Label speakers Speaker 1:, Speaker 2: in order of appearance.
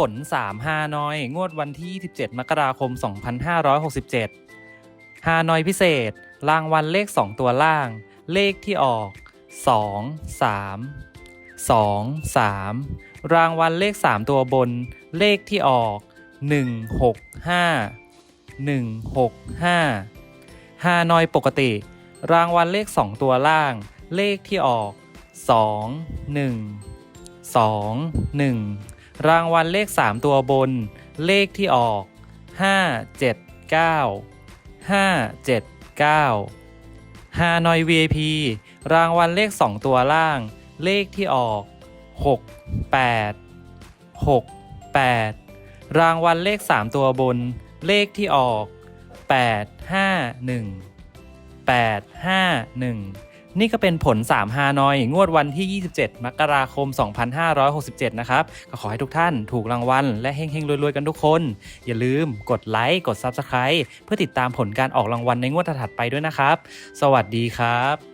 Speaker 1: ผล3ฮานอย งวดวันที่27มกราคม 2567ฮานอยพิเศษ รางวัลเลข 2 ตัวล่าง เลขที่ออก 2 3 2 3 รางวัลเลข 3 ตัวบน เลขที่ออก 1 6 5 1 6 5ฮานอยปกติ รางวัลเลข 2 ตัวล่าง เลขที่ออก 2 1 2 1 รางวัลเลข 3 ตัวบน เลขที่ออก 5 7 9 5 7 9ฮานอย VIP รางวัลเลข 2 ตัวล่าง เลขที่ออก 6 8 6 8 รางวัลเลข 3 ตัวบน เลขที่ออก 8 5 1 8 5 1 นี่ก็เป็นผล 3 ฮานอย งวดวันที่ 27 มกราคม 2567 นะครับ ก็ขอให้ทุกท่านถูกรางวัล และเฮงๆ รวย ๆ กันทุกคน อย่าลืมกดไลค์ กด Subscribe เพื่อติดตามผลการออกรางวัลในงวดถัดไปด้วยนะครับ สวัสดีครับ